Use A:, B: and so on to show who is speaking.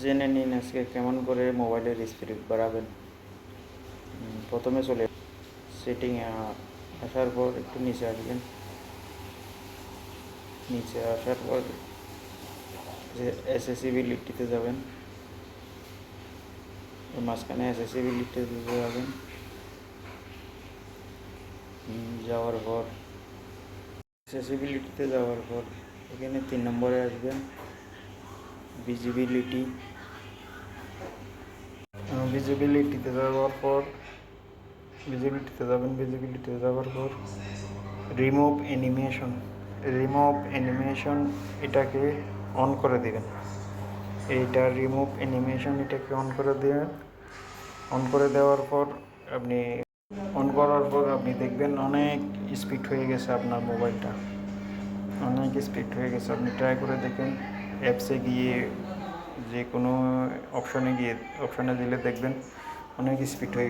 A: জেনে নিন আজকে কেমন করে মোবাইলের স্পিড বাড়াবেন। প্রথমে চলে সেটিংয়ে আসার পর একটু নিচে আসবেন। নিচে আসার পর যে অ্যাসেসিবিলিটিতে যাবেন। মাঝখানে অ্যাসেসিবিলিটিতে যাবেন। যাওয়ার পর অ্যাসেসিবিলিটিতে যাওয়ার পর এখানে তিন নম্বরে আসবেন। ভিজিবিলিটি ভিজিবিলিটিতে যাওয়ার পর ভিজিবিলিটিতে যাবেন ভিজিবিলিটিতে যাওয়ার পর রিমুভ অ্যানিমেশন রিমুভ অ্যানিমেশন এটাকে অন করে দিবেন। এইটা রিমুভ অ্যানিমেশন এটাকে অন করে দিবেন। অন করে দেওয়ার পর আপনি অন করার পর আপনি দেখবেন অনেক স্পিড হয়ে গেছে আপনার মোবাইলটা অনেক স্পিড হয়ে গেছে। আপনি ট্রাই করে দেখেন। অ্যাপসে গিয়ে যে কোনো অপশনে গিয়ে অপশানে দিলে দেখবেন অনেক স্পিড হয়ে গেছে।